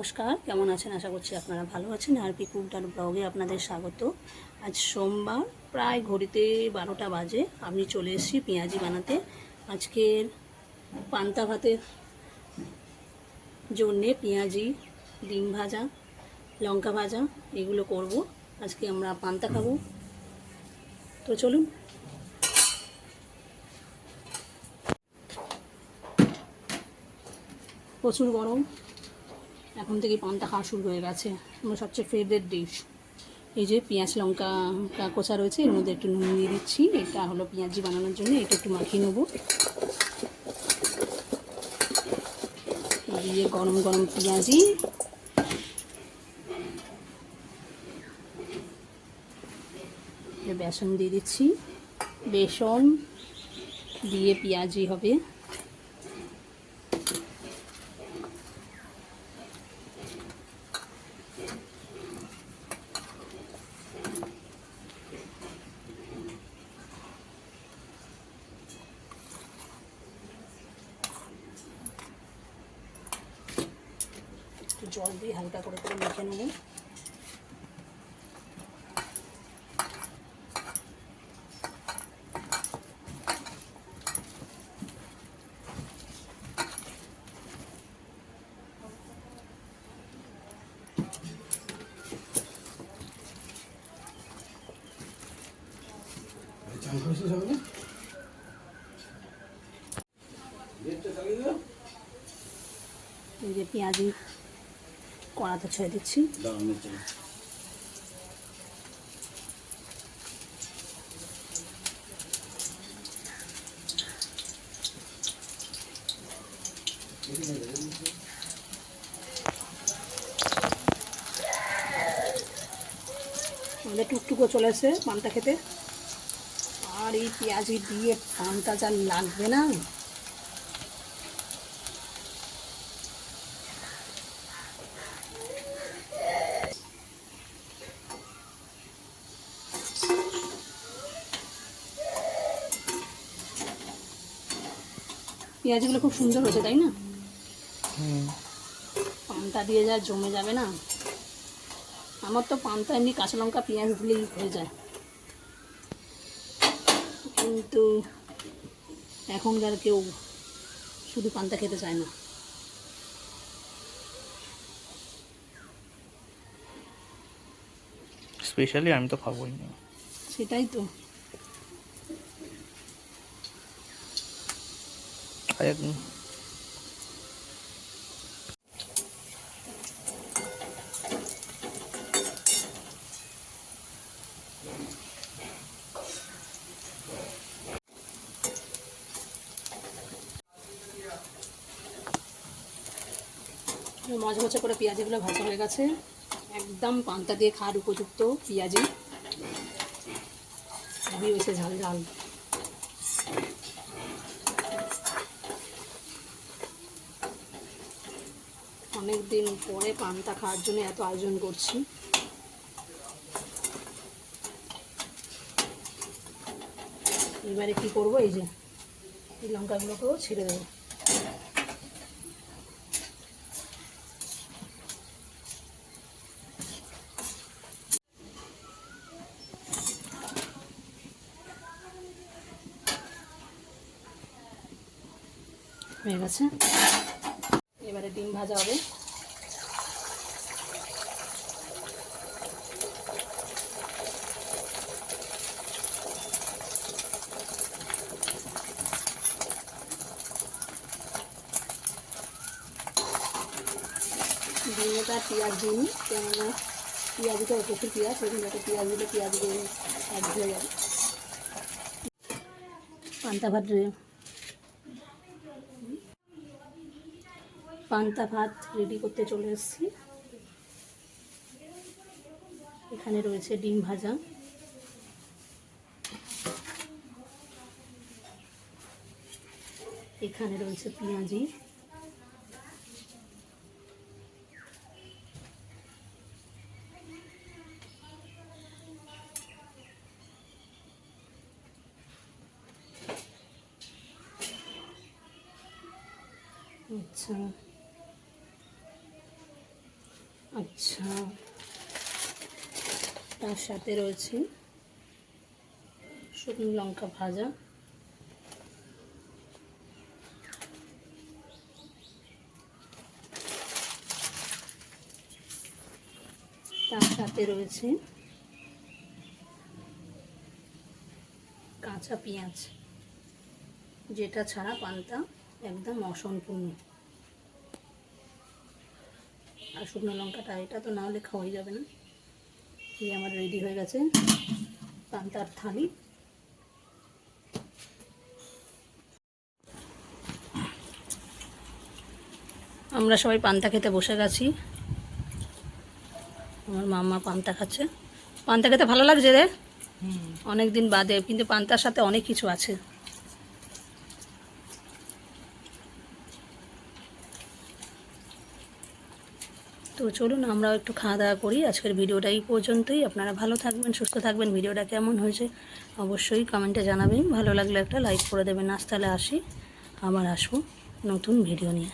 নমস্কার, কেমন আছেন? আশা করছি আপনারা ভালো আছেন। আর পি কুকটার ব্লগে আপনাদের স্বাগত। আজ সোমবার, প্রায় ঘড়িতে বারোটা বাজে। আমি চলে এসেছি পেঁয়াজি বানাতে। আজকের পান্তা ভাতের জন্যে পেঁয়াজি, ডিম ভাজা, লঙ্কা ভাজা এগুলো করব। আজকে আমরা পান্তা খাব। তো চলুন। প্রচুর গরম। এখন থেকে পান্তা খাওয়া শুরু হয়ে গেছে। আমার সবচেয়ে ফেভারিট ডিশ এই যে পেঁয়াজ, লঙ্কা কোচা রয়েছে, এর মধ্যে একটু নুন দিয়ে দিচ্ছি। এটা হলো পেঁয়াজি বানানোর জন্য, এটা একটু মাখিয়ে নেব। দিয়ে গরম গরম পেঁয়াজি। বেসন দিয়ে দিচ্ছি। বেসন দিয়ে পেঁয়াজি হবে। জল দিয়ে হালকা করে করে মেখে নেব। এই পেঁয়াজি কড়াতে ছেড়ে দিচ্ছি। আমাদের টুকটুকো চলে এসে পানটা খেতে। আর এই পেঁয়াজি দিয়ে পানটা যা লাগবে না। পেঁয়াজগুলো খুব সুন্দর হয়েছে তাই না? পান্তা দিয়ে যা জমে যাবে না। আমার তো পান্তা এমনি কাঁচা লঙ্কা পেঁয়াজ দিলেই হয়ে যায়। কিন্তু এখনকার কেউ শুধু পান্তা খেতে চায় না। স্পেশালি আমি তো খাবোই না। সেটাই তো। মাঝে মাঝে করে পেঁয়াজিগুলো ভাজা হয়ে গেছে। একদম পান্তা দিয়ে খাওয়ার উপযুক্ত পেঁয়াজি। খুবই হয়েছে ঝাল ঝাল। অনেক দিন পরে পান্তা খাওয়ার জন্য এত আয়োজন করছি। এবারে কি করব? এই যে, এই লঙ্কাগুলোকেও ছেড়ে দেবো। হয়ে গেছে। ডিম ভাজা হবে। ডিমে তার পেঁয়াজ দিইনি কেননা পেঁয়াজ তো প্রচুর পেঁয়াজ ওই জন্য একটা পেঁয়াজ দিলে পেঁয়াজ দিয়ে এক হয়ে পান্তা ভাত পান্তা ভাত রেডি করতে চলে এসেছি। এখানে রয়েছে ডিম ভাজা। এখানে রয়েছে পেঁয়াজি। আচ্ছা। আচ্ছা তার সাথে রয়েছে শুকনো লঙ্কা ভাজা। তার সাথে রয়েছে কাঁচা পেঁয়াজ, যেটা ছাড়া পান্তা একদম অসম্পূর্ণ। আর শুকনো লঙ্কাটা এটা তো না হলে খাওয়াই যাবে না। এই আমার রেডি হয়ে গেছে। পান্তার থালি। আমরা সবাই পান্তা খেতে বসে গেছি। আমার মাম্মা পান্তা খাচ্ছে। পান্তা খেতে ভালো লাগছে রে? অনেক দিন বাদে কিন্তু পান্তার সাথে অনেক কিছু আছে। তো চলুন আমরাও একটু খাওয়া দাওয়া করি। আজকের ভিডিওটা এই পর্যন্তই। আপনারা ভালো থাকবেন, সুস্থ থাকবেন। ভিডিওটা কেমন হয়েছে অবশ্যই কমেন্টে জানাবেন। ভালো লাগলে একটা লাইক করে দেবেন। আজ তাহলে আসি, আবার আসব নতুন ভিডিও নিয়ে।